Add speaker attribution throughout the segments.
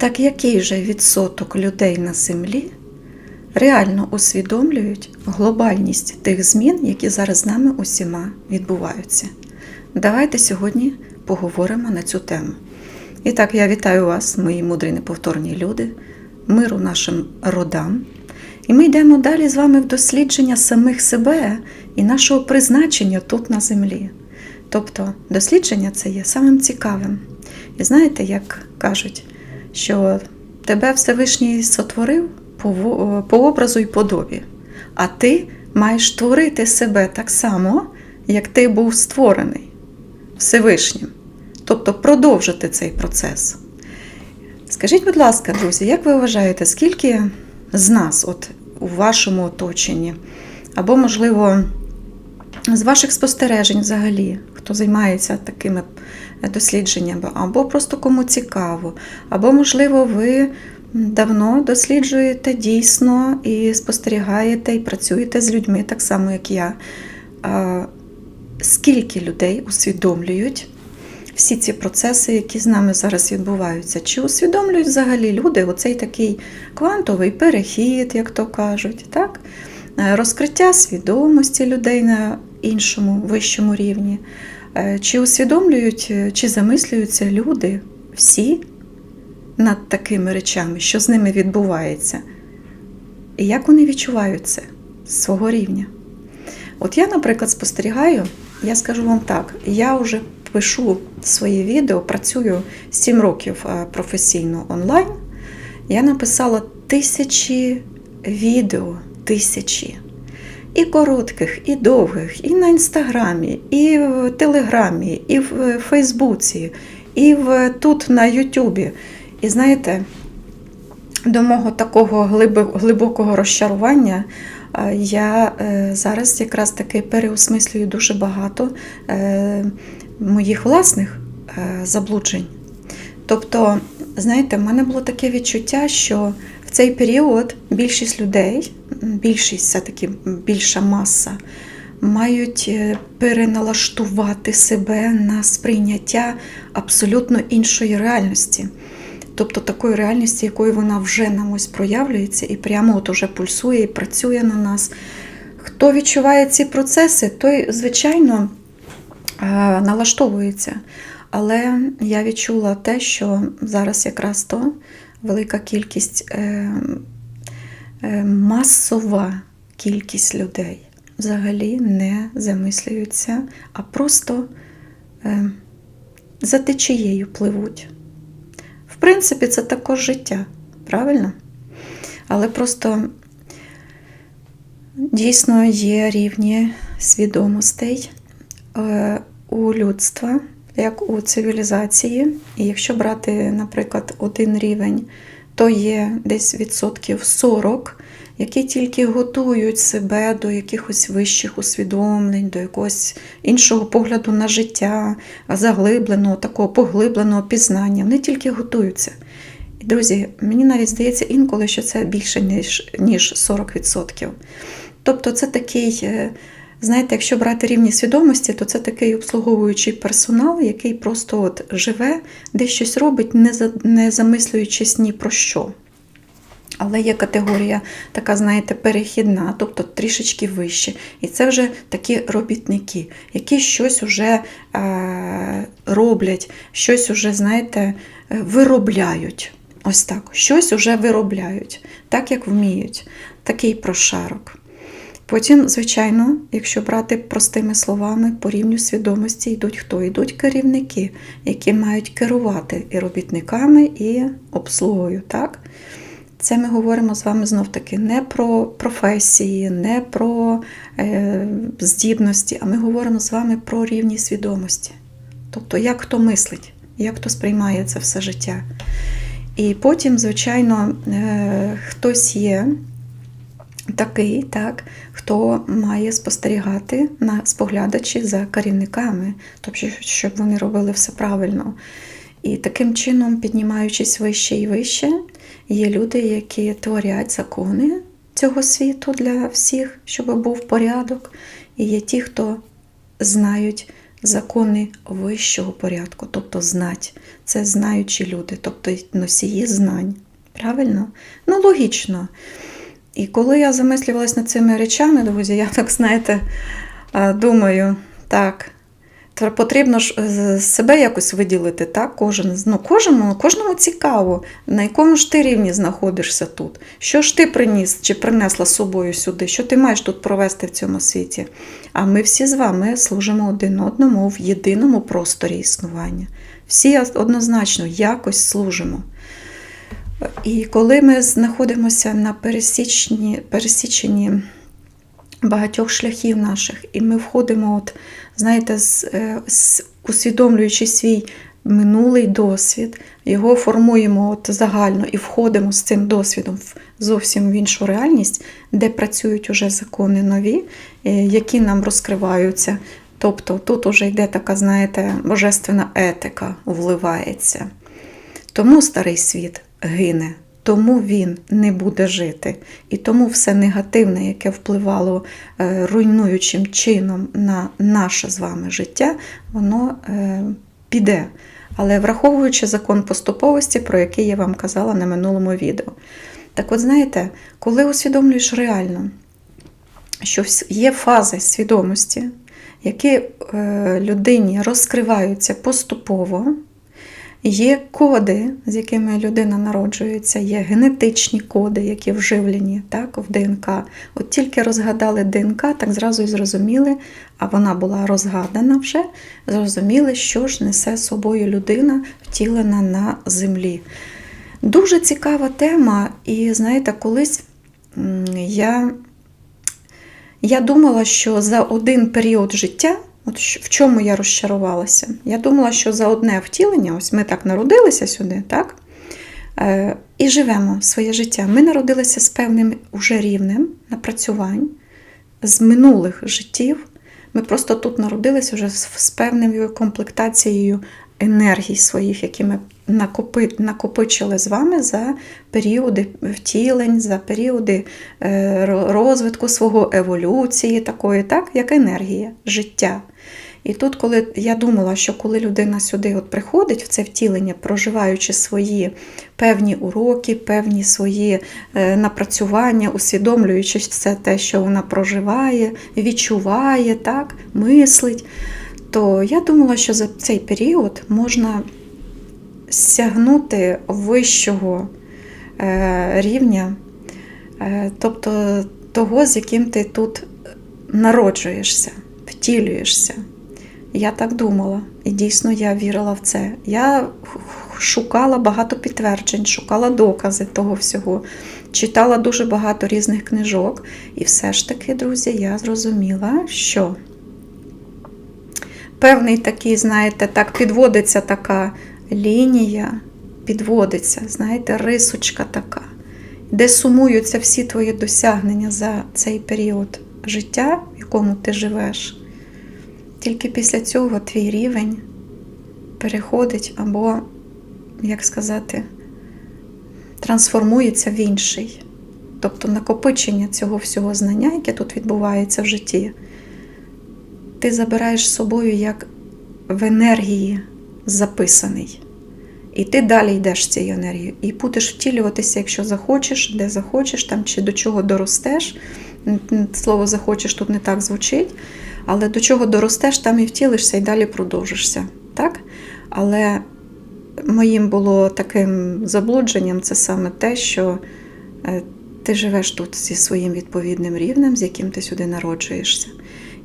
Speaker 1: Так який же відсоток людей на землі реально усвідомлюють глобальність тих змін, які зараз з нами усіма відбуваються? Давайте сьогодні поговоримо на цю тему. І так, я вітаю вас, мої мудрі неповторні люди, миру нашим родам. І ми йдемо далі з вами в дослідження самих себе і нашого призначення тут на землі. Тобто дослідження це є самим цікавим. І знаєте, як кажуть, що тебе Всевишній сотворив по, по образу і подобі, а ти маєш творити себе так само, як ти був створений Всевишнім. Тобто продовжити цей процес. Скажіть, будь ласка, друзі, як ви вважаєте, скільки з нас, от у вашому оточенні, або, можливо, з ваших спостережень взагалі, хто займається такими дослідженнями, або просто кому цікаво, або, можливо, ви давно досліджуєте дійсно і спостерігаєте, і працюєте з людьми так само, як я. Скільки людей усвідомлюють всі ці процеси, які з нами зараз відбуваються? Чи усвідомлюють взагалі люди оцей такий квантовий перехід, як то кажуть, так? Е, розкриття свідомості людей на іншому вищому рівні? Е, Чи усвідомлюють, е, чи замислюються люди всі над такими речами, що з ними відбувається? І як вони відчувають це з свого рівня? От я, наприклад, спостерігаю, я скажу вам так, я вже пишу свої відео, працюю 7 років е, професійно онлайн. Я написала тисячі відео, тисячі. І коротких, і довгих, і на інстаграмі, і в Телеграмі, і в Фейсбуці, і в, тут на Ютубі. І знаєте, до мого такого глибокого розчарування е, я е, зараз якраз таки переосмислюю дуже багато е, моїх власних заблуджень. Тобто, знаєте, в мене було таке відчуття, що в цей період більшість людей, більшість все-таки більша маса, мають е, переналаштувати себе на сприйняття абсолютно іншої реальності. Тобто такої реальності, якою вона вже нам ось проявлюється і прямо от уже пульсує і працює на нас. Хто відчуває ці процеси, той, звичайно, е, налаштовується. Але я відчула те, що зараз якраз то велика кількість, е, масова кількість людей взагалі не замислюються, а просто е, за течією пливуть. В принципі, це також життя, правильно? Але просто дійсно є рівні свідомостей е, у людства, як у цивілізації. І якщо брати, наприклад, один рівень, то є десь відсотків 40, які тільки готують себе до якихось вищих усвідомлень, до якогось іншого погляду на життя, заглибленого, такого поглибленого пізнання. Вони тільки готуються. І, друзі, мені навіть здається інколи, що це більше, ніж, ніж 40%. Тобто це такий, е, знаєте, якщо брати рівні свідомості, то це такий обслуговуючий персонал, який просто от живе, десь щось робить, не, за, не замислюючись ні про що. Але є категорія така, знаєте, перехідна, тобто трішечки вище. І це вже такі робітники, які щось уже е, роблять, щось уже, знаєте, е, виробляють. Ось так, щось уже виробляють, так як вміють. Такий прошарок. Потім, звичайно, якщо брати простими словами, по рівню свідомості йдуть хто? Йдуть керівники, які мають керувати і робітниками, і обслугою. Так? Це ми говоримо з вами знов таки не про професії, не про е, здібності, а ми говоримо з вами про рівні свідомості. Тобто, як хто мислить, як хто сприймає це все життя. І потім, звичайно, е, хтось є такий, так, хто має спостерігати на споглядачі за керівниками, тобто, щоб вони робили все правильно. І таким чином, піднімаючись вище і вище, є люди, які творять закони цього світу для всіх, щоб був порядок. І є ті, хто знають закони вищого порядку, тобто знать. Це знаючі люди, тобто носії знань. Правильно? Ну, логічно. І коли я замислювалась над цими речами, друзі, я так, знаєте, думаю, так, потрібно ж е, себе якось виділити, так? Кожен, ну, кожному, кожному цікаво, на якому ж ти рівні знаходишся тут. Що ж ти приніс чи принесла з собою сюди? Що ти маєш тут провести в цьому світі? А ми всі з вами служимо один одному в єдиному просторі існування. Всі однозначно якось служимо. І коли ми знаходимося на пересіченні, пересіченні багатьох шляхів наших, і ми входимо, от, знаєте, з, е, з, усвідомлюючи свій минулий досвід, його формуємо от загально і входимо з цим досвідом в зовсім в іншу реальність, де працюють уже закони нові, е, які нам розкриваються. Тобто тут уже йде така, знаєте, божественна етика вливається. Тому старий світ гине, тому він не буде жити. І тому все негативне, яке впливало е, руйнуючим чином на наше з вами життя, воно е, піде. Але враховуючи закон поступовості, про який я вам казала на минулому відео. Так от знаєте, коли усвідомлюєш реально, що є фази свідомості, які е, людині розкриваються поступово, Є коди, з якими людина народжується, є генетичні коди, які вживлені так, в ДНК. От тільки розгадали ДНК, так зразу і зрозуміли, а вона була розгадана вже, зрозуміли, що ж несе собою людина, втілена на землі. Дуже цікава тема, і знаєте, колись я, я думала, що за один період життя. От в чому я розчарувалася? Я думала, що за одне втілення, ось ми так народилися сюди, так? Е, і живемо своє життя. Ми народилися з певним уже рівнем напрацювань, з минулих життів. Ми просто тут народилися вже з певною комплектацією енергій своїх, які ми накопичили з вами за періоди втілень, за періоди е, розвитку свого еволюції, такої, так, як енергія, життя. І тут, коли я думала, що коли людина сюди от приходить в це втілення, проживаючи свої певні уроки, певні свої е, напрацювання, усвідомлюючи все те, що вона проживає, відчуває, так, мислить, то я думала, що за цей період можна сягнути вищого е, рівня, е, тобто того, з яким ти тут народжуєшся, втілюєшся. Я так думала, і дійсно я вірила в це. Я шукала багато підтверджень, шукала докази того всього, читала дуже багато різних книжок, і все ж таки, друзі, я зрозуміла, що певний такий, знаєте, так підводиться така лінія, підводиться, знаєте, рисочка така, де сумуються всі твої досягнення за цей період життя, в якому ти живеш. Тільки після цього твій рівень переходить або, як сказати, трансформується в інший. Тобто накопичення цього всього знання, яке тут відбувається в житті, ти забираєш з собою як в енергії записаний. І ти далі йдеш цією енергією. І будеш втілюватися, якщо захочеш, де захочеш, там, чи до чого доростеш. Слово захочеш тут не так звучить. Але до чого доростеш, там і втілишся, і далі продовжишся. Так? Але моїм було таким заблудженням це саме те, що е, ти живеш тут зі своїм відповідним рівнем, з яким ти сюди народжуєшся.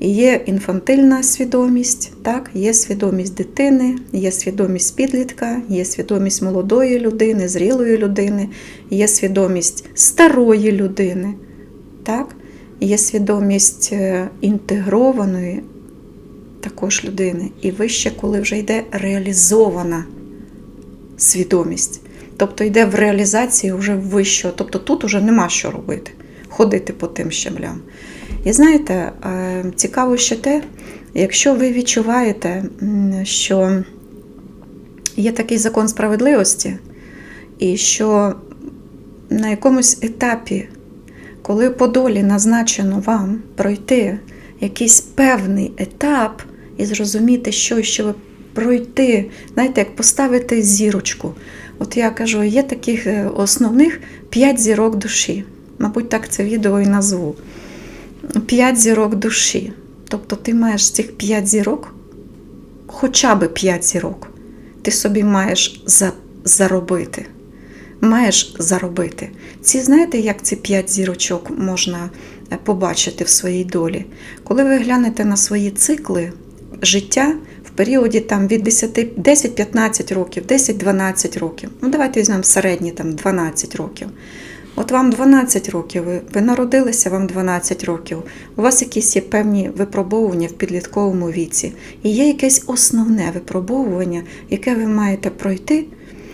Speaker 1: Є інфантильна свідомість, так? є свідомість дитини, є свідомість підлітка, є свідомість молодої людини, зрілої людини, є свідомість старої людини. так? Є свідомість е, інтегрованої також людини. І вище, коли вже йде реалізована свідомість. Тобто йде в реалізацію вже вищого. Тобто тут вже нема що робити, ходити по тим щеблям. І знаєте, е, цікаво ще те, якщо ви відчуваєте, що є такий закон справедливості, і що на якомусь етапі коли по долі назначено вам пройти якийсь певний етап, і зрозуміти, що щоб пройти, знаєте, як поставити зірочку. От я кажу, є таких е, основних п'ять зірок душі. Мабуть, так це відео і назву. П'ять зірок душі. Тобто ти маєш цих п'ять зірок, хоча б п'ять зірок, ти собі маєш за, заробити. Маєш заробити. Ці, знаєте, як ці п'ять зірочок можна е, побачити в своїй долі? Коли ви глянете на свої цикли життя в періоді там, від 10 10-15 років, 10-12 років, ну давайте візьмемо середні там, 12 років. От вам 12 років, ви, народилися, вам 12 років. У вас якісь є певні випробовування в підлітковому віці. І є якесь основне випробовування, яке ви маєте пройти,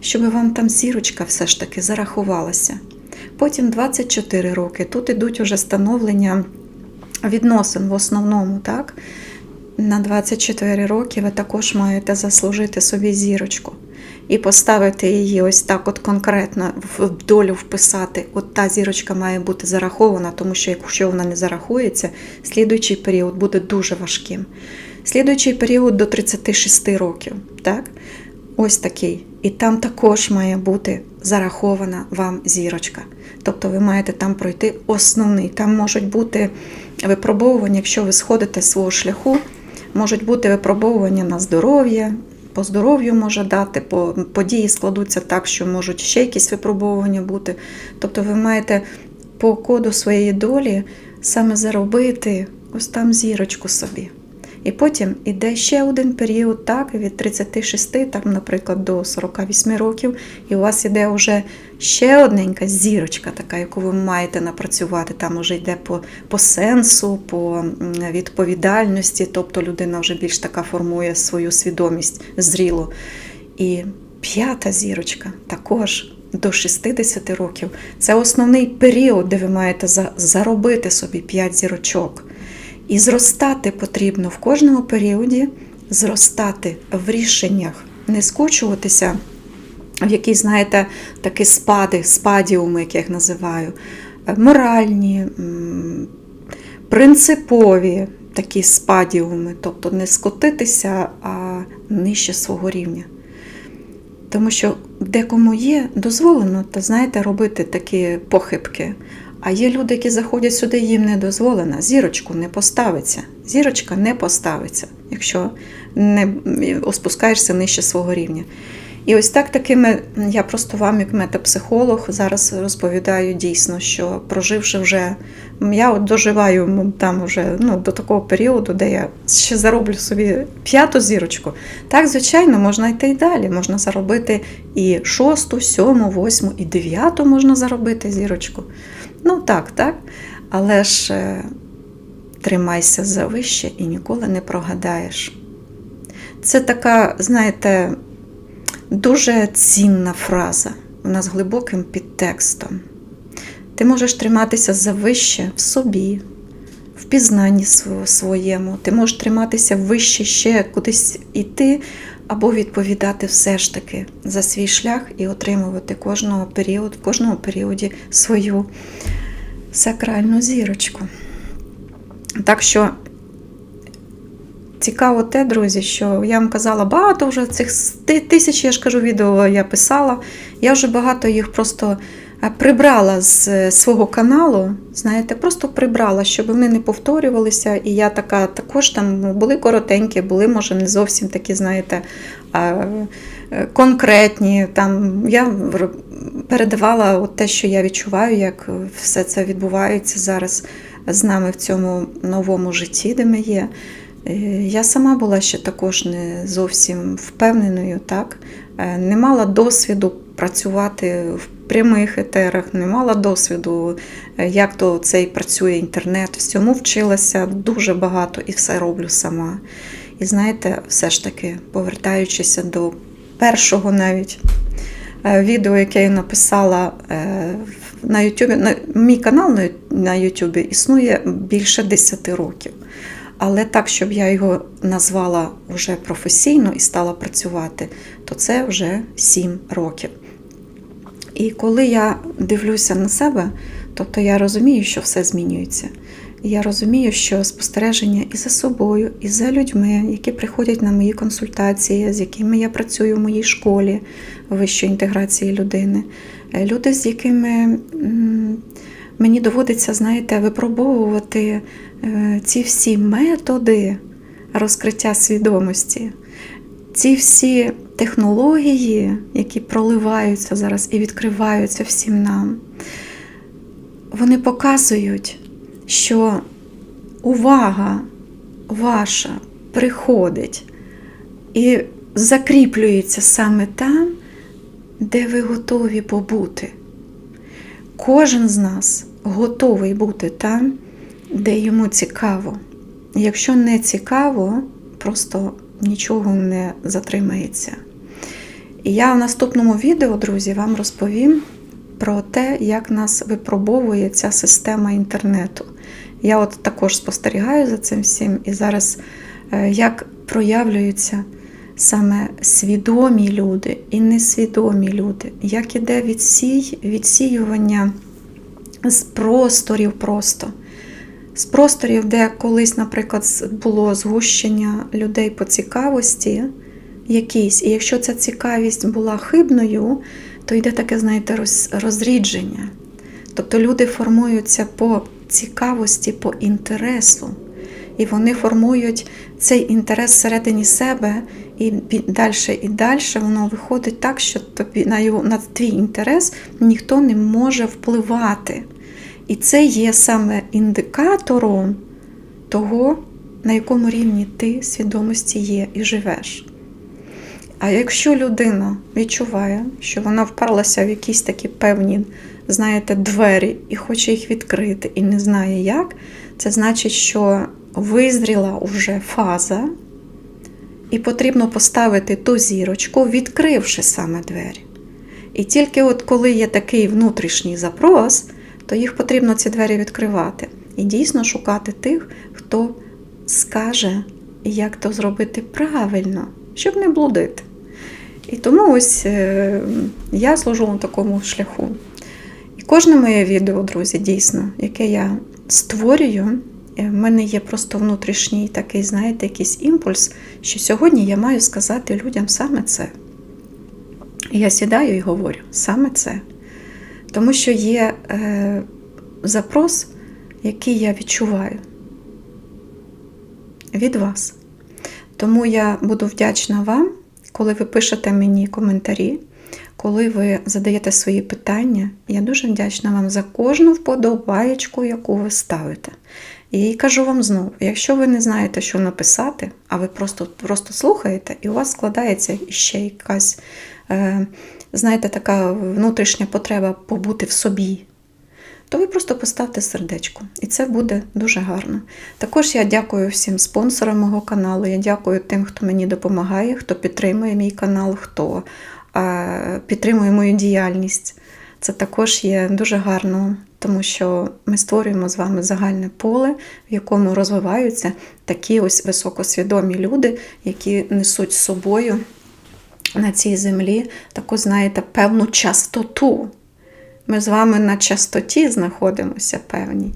Speaker 1: щоб вам там зірочка все ж таки зарахувалася. Потім 24 роки. Тут ідуть уже становлення відносин в основному, так? На 24 роки ви також маєте заслужити собі зірочку і поставити її ось так, от конкретно в долю вписати. От та зірочка має бути зарахована, тому що якщо вона не зарахується, слідуючий період буде дуже важким. Слідуючий період до 36 років, так? Ось такий. І там також має бути зарахована вам зірочка. Тобто ви маєте там пройти основний. Там можуть бути випробовування, якщо ви сходите з свого шляху, можуть бути випробовування на здоров'я, по здоров'ю може дати, по події складуться так, що можуть ще якісь випробовування бути. Тобто ви маєте по коду своєї долі саме заробити ось там зірочку собі. І потім іде ще один період, так, від 36, там, наприклад, до 48 років, і у вас іде вже ще одненька зірочка, така, яку ви маєте напрацювати. Там вже йде по, по сенсу, по відповідальності, тобто людина вже більш така формує свою свідомість зріло. І п'ята зірочка також. До 60 років це основний період, де ви маєте заробити собі 5 зірочок. І зростати потрібно в кожному періоді, зростати в рішеннях, не скочуватися в якісь, знаєте, такі спади, спадіуми, як я їх називаю, е, моральні, принципові такі спадіуми, тобто не скотитися, а нижче свого рівня. Тому що декому є дозволено, та знаєте, робити такі похибки. А є люди, які заходять сюди, їм не дозволено. Зірочку не поставиться. Зірочка не поставиться, якщо не спускаєшся нижче свого рівня. І ось так такими, я просто вам, як метапсихолог, зараз розповідаю дійсно, що проживши вже, я от доживаю там вже ну, до такого періоду, де я ще зароблю собі п'яту зірочку. Так, звичайно, можна йти і далі. Можна заробити і шосту, сьому, восьму, і дев'яту можна заробити зірочку. Ну так, так. Але ж е, тримайся за вище і ніколи не прогадаєш. Це така, знаєте, дуже цінна фраза. Вона з глибоким підтекстом. Ти можеш триматися за вище в собі, в пізнанні своєму. Ти можеш триматися вище ще кудись іти, або відповідати все ж таки за свій шлях і отримувати кожного періоду, в кожному періоді свою сакральну зірочку. Так що цікаво те, друзі, що я вам казала, багато вже цих тисяч, я ж кажу, відео я писала. Я вже багато їх просто прибрала з е, свого каналу. Знаєте, просто прибрала, щоб вони не повторювалися. І я така також там ну, були коротенькі, були, може, не зовсім такі, знаєте, е, конкретні. Там я передавала от те, що я відчуваю, як все це відбувається зараз з нами в цьому новому житті, де ми є. Е, Я сама була ще також не зовсім впевненою, так? Е, не мала досвіду працювати в прямих етерах, не мала досвіду, е, як то цей працює інтернет. Всьому вчилася дуже багато і все роблю сама. І знаєте, все ж таки, повертаючися до першого навіть відео, яке я написала на YouTube, мій канал на- на YouTube існує більше 10 років. Але так, щоб я його назвала вже професійно і стала працювати, то це вже 7 років. І коли я дивлюся на себе, тобто я розумію, що все змінюється. І Я розумію, що спостереження і за собою, і за людьми, які приходять на мої консультації, з якими я працюю в моїй школі вищої інтеграції людини, е, люди, з якими мені доводиться, знаєте, випробовувати е, ці всі методи розкриття свідомості, ці всі технології, які проливаються зараз і відкриваються всім нам, вони показують, що увага ваша приходить і закріплюється саме там, де ви готові побути. Кожен з нас готовий бути там, де йому цікаво. Якщо не цікаво, просто нічого не затримається. І я в наступному відео, друзі, вам розповім про те, як нас випробовує ця система інтернету. Я от також спостерігаю за цим всім, і зараз е, як проявлюються саме свідомі люди і несвідомі люди, як іде відсій, відсіювання з просторів просто. З просторів, де колись, наприклад, було згущення людей по цікавості якійсь, і якщо ця цікавість була хибною, то йде таке, знаєте, розрідження. Тобто люди формуються по цікавості, по інтересу. І вони формують цей інтерес всередині себе, і далі і далі воно виходить так, що тобі на, його, на твій інтерес ніхто не може впливати. І це є саме індикатором того, на якому рівні ти свідомості є і живеш. А якщо людина відчуває, що вона вперлася в якісь такі певні, знаєте, двері і хоче їх відкрити, і не знає як, це значить, що визріла вже фаза, і потрібно поставити ту зірочку, відкривши саме двері. І тільки от коли є такий внутрішній запрос, то їх потрібно ці двері відкривати. І дійсно шукати тих, хто скаже, як то зробити правильно, щоб не блудити. І тому ось е, я служу на такому шляху. І кожне моє відео, друзі, дійсно, яке я створюю, в мене є просто внутрішній такий, знаєте, якийсь імпульс, що сьогодні я маю сказати людям саме це. І я сідаю і говорю саме це. Тому що є е, запрос, який я відчуваю від вас. Тому я буду вдячна вам, коли ви пишете мені коментарі, коли ви задаєте свої питання. Я дуже вдячна вам за кожну вподобаєчку, яку ви ставите. І кажу вам знову: якщо ви не знаєте, що написати, а ви просто, просто слухаєте, і у вас складається ще якась, е, знаєте, така внутрішня потреба побути в собі, то ви просто поставте сердечко, і це буде дуже гарно. Також я дякую всім спонсорам мого каналу. Я дякую тим, хто мені допомагає, хто підтримує мій канал, хто е, підтримує мою діяльність. Це також є дуже гарно, тому що ми створюємо з вами загальне поле, в якому розвиваються такі ось високосвідомі люди, які несуть з собою на цій землі таку, знаєте, певну частоту. Ми з вами на частоті знаходимося певні.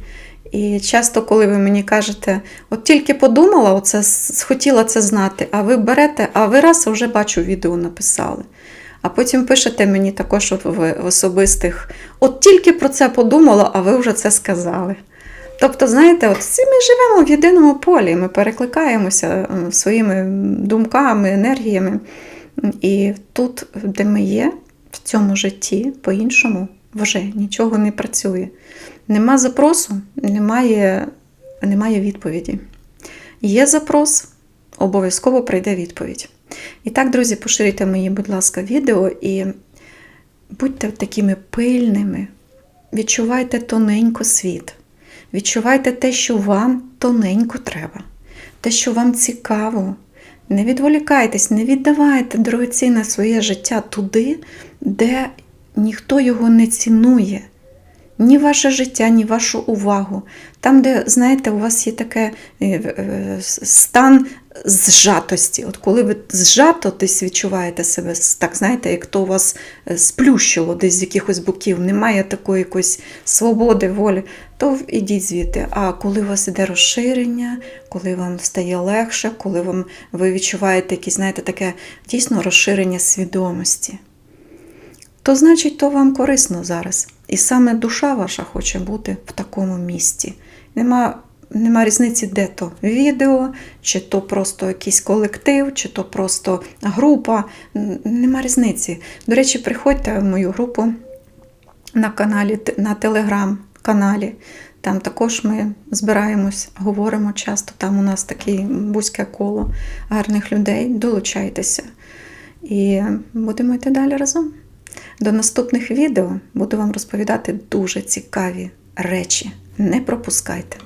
Speaker 1: І часто, коли ви мені кажете, от тільки подумала, оце, хотіла це знати, а ви берете, а ви раз вже бачу, відео написали. А потім пишете мені також в особистих, от тільки про це подумала, а ви вже це сказали. Тобто, знаєте, от всі ми живемо в єдиному полі, ми перекликаємося своїми думками, енергіями. І тут, де ми є, в цьому житті, по-іншому вже нічого не працює. Нема запросу, немає, немає відповіді. Є запрос, обов'язково прийде відповідь. І так, друзі, поширюйте мої, будь ласка, відео і будьте такими пильними, відчувайте тоненько світ, відчувайте те, що вам тоненько треба, те, що вам цікаво. Не відволікайтесь, не віддавайте дорогоцінне своє життя туди, де ніхто його не цінує. Ні ваше життя, ні вашу увагу. Там, де, знаєте, у вас є таке стан зжатості. От коли ви зжато десь відчуваєте себе, так знаєте, як то вас е, сплющило десь з якихось боків, немає такої якоїсь свободи, волі, то ідіть звідти. А коли у вас іде розширення, коли вам стає легше, коли вам ви відчуваєте якесь, знаєте, таке дійсно розширення свідомості, то значить, то вам корисно зараз. І саме душа ваша хоче бути в такому місці. Нема, нема різниці, де то відео, чи то просто якийсь колектив, чи то просто група. Нема різниці. До речі, приходьте в мою групу на каналі, на телеграм-каналі. Там також ми збираємось, говоримо часто. Там у нас таке вузьке коло гарних людей. Долучайтеся. І будемо йти далі разом. До наступних відео буду вам розповідати дуже цікаві речі. Не пропускайте.